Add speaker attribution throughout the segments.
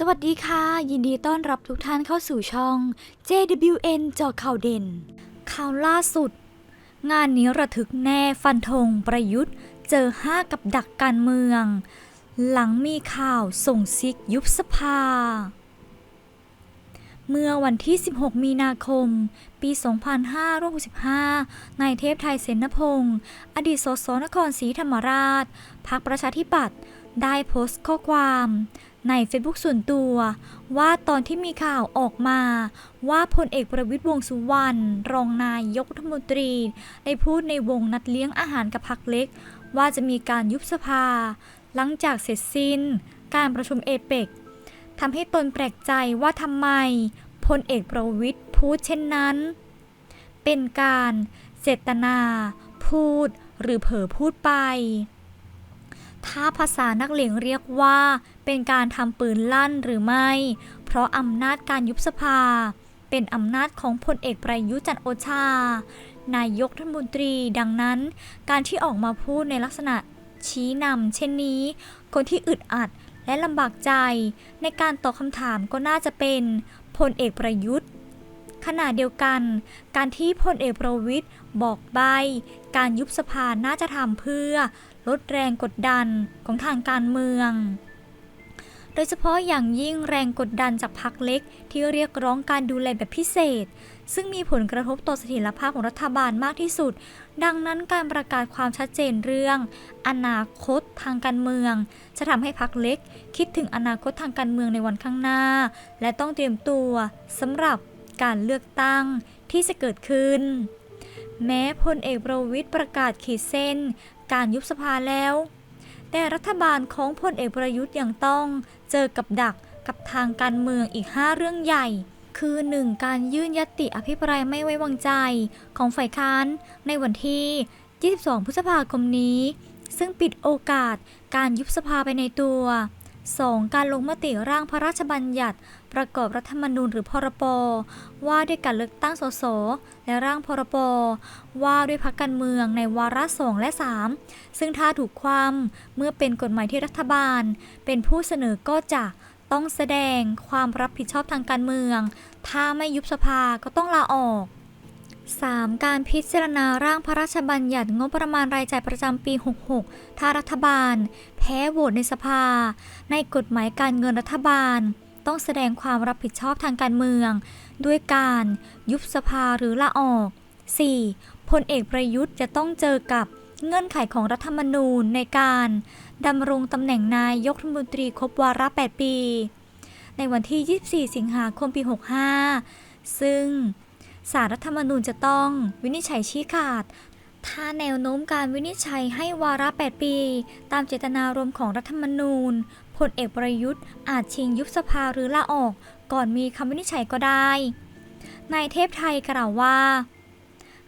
Speaker 1: สวัสดีค่ะ ยินดีต้อนรับทุกท่านเข้าสู่ช่อง JWN จอข่าวเด่น ข่าวล่าสุด งานนี้ระทึกแน่ฟันธงประยุทธ์ เจอห้ากับดักการเมือง หลังมีข่าวส่งซิกยุบสภา เมื่อวันที่ 16 มีนาคม ปี 2565นายเทพไทยเสนพงศ์อดีตสสนครศรีธรรมราชพักประชาธิปัตย์ได้โพสต์ข้อความใน Facebook ส่วนตัว ว่าตอนที่มีข่าวออกมา ว่าพลเอกประวิตรวงสุวรรณรองนายกรัฐมนตรี ได้พูดในวงนัดเลี้ยงอาหารกับพักเล็ก ว่าจะมีการยุบสภา หลังจากเสร็จสิ้น การประชุมเอเปกทำให้ตนแปลกใจว่าทำไมพลเอกประวิตยพูดเช่นนั้น เป็นการเจตนา พูดหรือเผลอพูดไป ถ้าภาษานักเลงเรียกว่าเป็นการทำปืนลั่นหรือไม่ เพราะอำนาจการยุบสภา เป็นอำนาจของพลเอกประยุจันโอชา นายกรัฐมนตรี ดังนั้น การที่ออกมาพูดในลักษณะชี้นำเช่นนี้ คนที่อึดอัดและลำบากใจ ในการตอบคำถามก็น่าจะเป็นพลเอกประยุทธ์ขณะเดียวกัน การที่พลเอกประวิทย์บอกใบ การยุบสภาน่าจะทำเพื่อลดแรงกดดันของทางการเมือง โดยเฉพาะอย่างยิ่งแรงกดดันจากพรรคเล็กที่เรียกร้องการดูแลแบบพิเศษ ซึ่งมีผลกระทบต่อเสถียรภาพของรัฐบาลมากที่สุด ดังนั้นการประกาศความชัดเจนเรื่อง อนาคตทางการเมือง จะทำให้พรรคเล็ก คิดถึงอนาคตทางการเมืองในวันข้างหน้า และต้องเตรียมตัวสำหรับการเลือกตั้งที่จะเกิดขึ้น แม้พลเอกประวิตยประกาศขีดเส้น การยุบสภาแล้ว แต่รัฐบาลของพลเอกประยุทธ์ยังต้องเจอกับดักกับทางการเมืองอีก 5 เรื่องใหญ่ คือ 1. การยื่นยติอภิปรายไม่ไว้วางใจของฝ่ายค้านในวันที่ 22 พฤษภาคมนี้ ซึ่งปิดโอกาสการยุบสภาไปในตัว 2. การลงมติร่างพระราชบัญญัติ ประกอบรัฐธรรมนูญหรือพรปว่าด้วยการเลือกตั้งสสและร่างพรปว่าด้วยพักการเมืองในวาระสองและ 3 ซึ่งถ้าถูกความเมื่อเป็นกฎหมายที่รัฐบาล เป็นผู้เสนอก็จะต้องแสดงความรับผิดชอบทางการเมือง ถ้าไม่ยุบสภาก็ต้องลาออก 3. การพิจารณาร่างพระราชบัญญัติงบประมาณรายจ่ายประจำปี 66 ถ้ารัฐบาล แพ้โหวตในสภา ในกฎหมายการเงินรัฐบาล ต้องแสดงความรับผิดชอบทางการเมือง ด้วยการยุบสภาหรือลาออก 4. พลเอกประยุทธ์จะต้องเจอกับเงื่อนไขของรัฐธรรมนูญในการดำรงตำแหน่งนายกรัฐมนตรีครบวาระ 8 ปี ในวันที่ 24 สิงหาคม ปี 65 ซึ่ง สารรัฐธรรมนูญจะต้องวินิจฉัยชี้ขาด ถ้าแนวโน้มการวินิจฉัยให้วาระ 8 ปี ตามเจตนารมณ์ของรัฐธรรมนูญพลเอกประยุทธ์อาจชิงยุบสภาหรือลาออก ก่อนมีคำวินิจฉัยก็ได้นายเทพไทยกล่าวว่า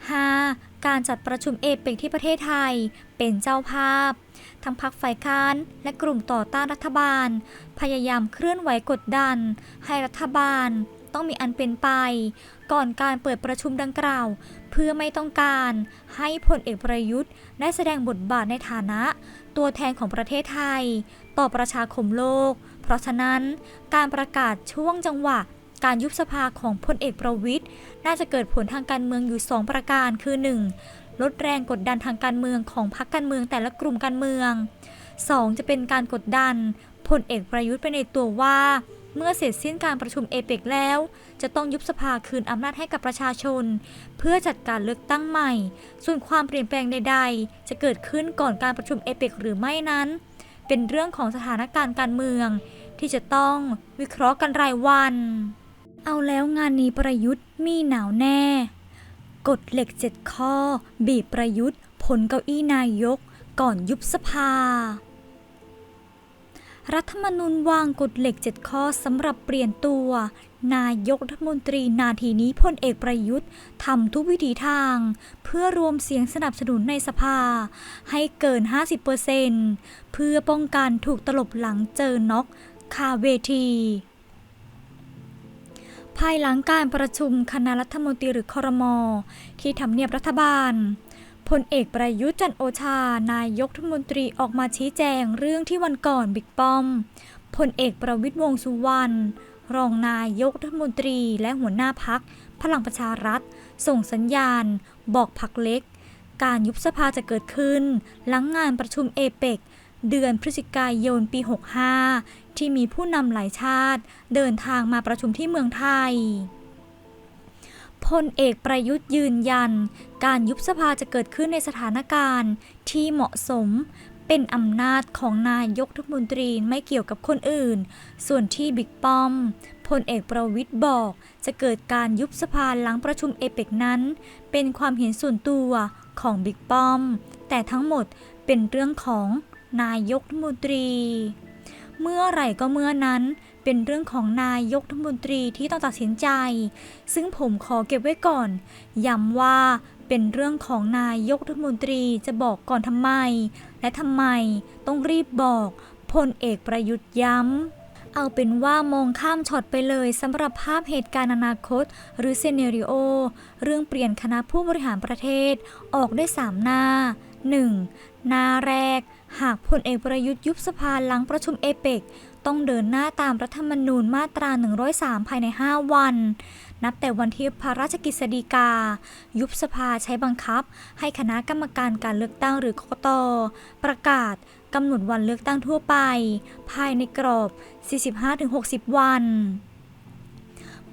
Speaker 1: 5. การจัดประชุมเอเปกที่ประเทศไทยเป็นเจ้าภาพ ทั้งพรรคฝ่ายค้านและกลุ่มต่อต้านรัฐบาล พยายามเคลื่อนไหวกดดัน ให้รัฐบาล ต้องมีอันเป็นไป ก่อนการเปิดประชุมดังกล่าว เพื่อไม่ต้องการให้พลเอกประยุทธ์ได้แสดงบทบาทในฐานะ ตัวแทนของประเทศไทย ต่อประชาคมโลก เพราะฉะนั้นการประกาศช่วงจังหวะการยุบสภาของพลเอกประวิทย์น่าจะเกิดผลทางการเมืองอยู่ 2 ประการคือ 1. ลดแรงกดดันทางการเมืองของพรรคการเมืองแต่ละกลุ่มการเมือง 2. จะเป็นการกดดันพลเอกประยุทธ์ไปในตัวว่า เมื่อเสร็จสิ้นการประชุมเอเปกแล้ว จะต้องยุบสภาคืนอำนาจให้กับประชาชน เพื่อจัดการเลือกตั้งใหม่ ส่วนความเปลี่ยนแปลงใด ๆ จะเกิดขึ้นก่อนการประชุมเอเปกหรือไม่นั้น เป็นเรื่องของสถานการณ์การเมือง ที่จะต้องวิเคราะห์กันรายวัน เอาแล้วงานนี้ประยุทธ์มีหนาวแน่กฎเหล็กเจ็ดข้อ บีบประยุทธ์ผลเก้าอี้นายก ก่อนยุบสภา รัฐธรรมนูญวางกฎเหล็ก 7 ข้อสำหรับเปลี่ยนตัว นายกรัฐมนตรีนาทีนี้พลเอกประยุทธ์ทำทุกวิถีทาง เพื่อรวมเสียงสนับสนุนในสภา ให้เกิน 50%เพื่อป้องกันถูกตลบหลังเจอน็อกคาเวทีภายหลังการประชุมคณะรัฐมนตรีหรือคอรมอที่ทำเนียบรัฐบาล พลเอกประยุทธ์จันโอชา นายกรัฐมนตรีออกมาชี้แจงเรื่องที่วันก่อนบิ๊กป้อม พลเอกประวิตยวงสุวรรณ รองนายกรัฐมนตรีและหัวหน้าพัก พลังประชารัฐ ส่งสัญญาณ บอกพักเล็ก การยุบสภาจะเกิดขึ้น หลังงานประชุมเอเปกเดือนพฤศจิกายนปี 65 ที่มีผู้นำหลายชาติ เดินทางมาประชุมที่เมืองไทย พลเอกประยุทธ์ยืนยัน การยุบสภาจะเกิดขึ้นในสถานการณ์ที่เหมาะสมเป็นอำนาจของนายกรัฐมนตรีไม่เกี่ยวกับคนอื่น ส่วนที่บิ๊กป้อมพลเอกประวิทย์บอก จะเกิดการยุบสภาหลังประชุมเอเปกนั้น เป็นความเห็นส่วนตัวของบิ๊กป้อม แต่ทั้งหมดเป็นเรื่องของนายกรัฐมนตรี เมื่อไหร่ก็เมื่อนั้น เป็นเรื่องของนายกรัฐมนตรีที่ต้องตัดสินใจ ซึ่งผมขอเก็บไว้ก่อน ย้ำว่าเป็นเรื่องของนายกรัฐมนตรีจะบอกก่อนทำไม และทำไมต้องรีบบอกพลเอกประยุทธ์ย้ำเอาเป็นว่ามองข้ามช็อตไปเลยสำหรับภาพเหตุการณ์อนาคต หรือเซเนริโอ เรื่องเปลี่ยนคณะผู้บริหารประเทศ ออกได้ 3 หน้า 1. หน้าแรก หากพลเอกประยุทธ์ยุบสภาหลังประชุมเอเปก ต้องเดินหน้าตามรัฐธรรมนูญมาตรา 103 ภายใน 5 วัน นับแต่วันที่พระราชกฤษฎีกา ยุบสภาใช้บังคับ ให้คณะกรรมการการเลือกตั้งหรือกกตประกาศกำหนดวันเลือกตั้งทั่วไป ภายในกรอบ 45-60 วัน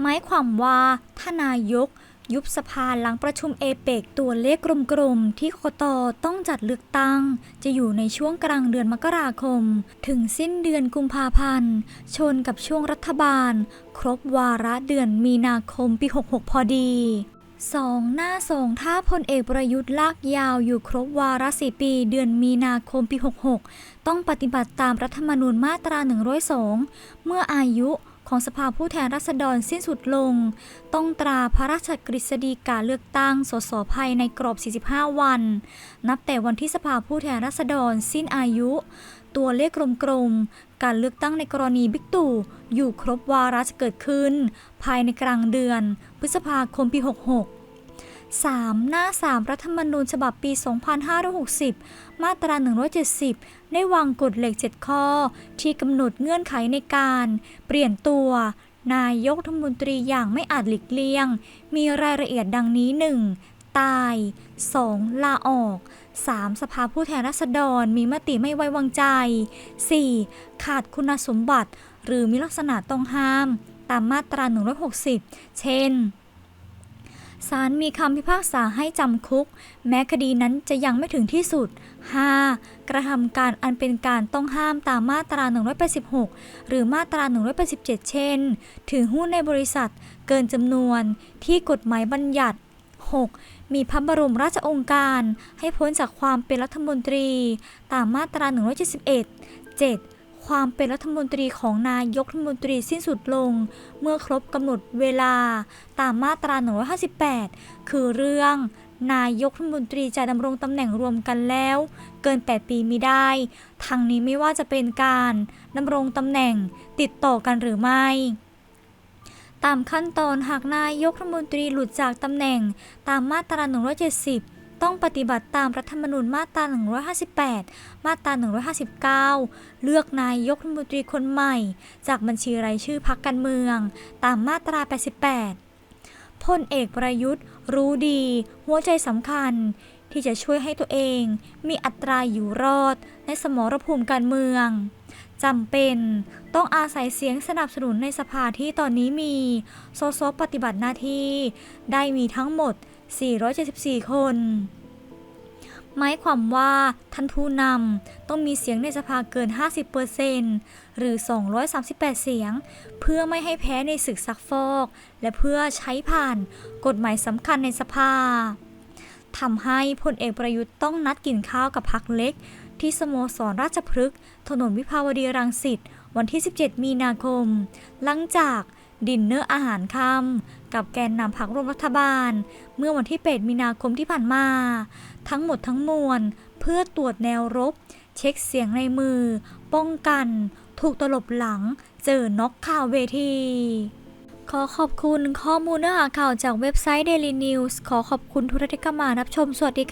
Speaker 1: หมายความว่าถ้านายก ยุบสภาหลังประชุมเอเปกตัวเลขกลมๆ ที่กกตต้องจัดเลือกตั้ง จะอยู่ในช่วงกลางเดือนมกราคม ถึงสิ้นเดือนกุมภาพันธ์ ชนกับช่วงรัฐบาล ครบวาระเดือนมีนาคมปี 66 พอดี 2. หน้าสองถ้าพลเอกประยุทธ์ลากยาวอยู่ครบวาระสี่ปี เดือนมีนาคมปี 66 ต้องปฏิบัติตามรัฐธรรมนูญมาตรา 102 เมื่ออายุ ของสภาผู้แทนราษฎรสิ้นสุดลง ต้องตราพระราชกฤษฎีกาเลือกตั้งสสภายในกรอบ 45 วัน นับแต่วันที่สภาผู้แทนราษฎรสิ้นอายุ ตัวเลขกลมๆการเลือกตั้งในกรณีบิ๊กตู่อยู่ครบวาระจะเกิดขึ้น ภายในกลางเดือน พฤษภาคมปี 66 3. หน้า 3 รัฐธรรมนูญฉบับปี 2560 มาตรา 170 ได้วางกฎเหล็ก 7 ข้อ ที่กำหนดเงื่อนไขในการ เปลี่ยนตัวนายกรัฐมนตรีอย่างไม่อาจหลีกเลี่ยง มีรายละเอียดดังนี้ 1. ตาย 2. ลาออก 3. สภาผู้แทนราษฎรมีมติไม่ไว้วางใจ 4. ขาดคุณสมบัติ หรือมีลักษณะต้องห้าม ตามมาตรา 160 เช่น ศาลมีคำพิพากษาให้จำคุก แม้คดีนั้นจะยังไม่ถึงที่สุด 5. กระทำการอันเป็นการต้องห้ามตามมาตรา 186 หรือมาตรา 187 เช่น ถือหุ้นในบริษัท เกินจำนวนที่กฎหมายบัญญัติ 6. มีพระบรมราชองการ ให้พ้นจากความเป็นรัฐมนตรี ตามมาตรา 171 7. ความเป็นรัฐมนตรีของนายกรัฐมนตรีสิ้นสุดลง เมื่อครบกำหนดเวลาตามมาตรา 158 คือเรื่อง นายกรัฐมนตรีจะดำรงตำแหน่งรวมกันแล้ว เกิน 8 ปีมิได้ ทั้งนี้ไม่ว่าจะเป็นการดำรงตำแหน่งติดต่อกันหรือไม่ตามขั้นตอนหากนายกรัฐมนตรีหลุดจากตำแหน่งตามมาตรา 170 ต้องปฏิบัติตามรัฐธรรมนูญมาตรา 158 มาตรา 159 เลือกนายกรัฐมนตรีคนใหม่ จากบัญชีรายชื่อพักการเมือง ตามมาตรา 88 พลเอกประยุทธ์ รู้ดี หัวใจสำคัญ ที่จะช่วยให้ตัวเอง มีอัตราอยู่รอด ในสมรภูมิการเมืองจำเป็นต้องอาศัยเสียงสนับสนุนในสภาที่ตอนนี้มีสสปฏิบัติหน้าที่ ได้มีทั้งหมด 474 คน หมายความว่าท่านผู้นำต้องมีเสียงในสภาเกิน 50%หรือ 238 เสียง เพื่อไม่ให้แพ้ในศึกซักฟอก และเพื่อใช้ผ่านกฎหมายสำคัญในสภาทำให้พลเอกประยุทธ์ต้องนัดกินข้าวกับพักเล็ก ที่สโมสรราชพฤกษ์ถนนวิภาวดีรังสิตวันที่ 17 มีนาคม หลังจากดินเนอร์อาหารค่ำ กับแกนนำพรร่วมรัฐบาล เมื่อวันที่ 8 มีนาคมที่ผ่านมา ทั้งหมดทั้งมวล เพื่อตรวจแนวรบ เช็คเสียงในมือ ป้องกัน ถูกตลบหลัง เจอน็อกข่าวเวทีขอขอบคุณข้อมูลเนื้อหาข่าวจากเว็บไซต์ Daily News ขอขอบคุณทุกท่านที่เข้ามารับชม สวัสดี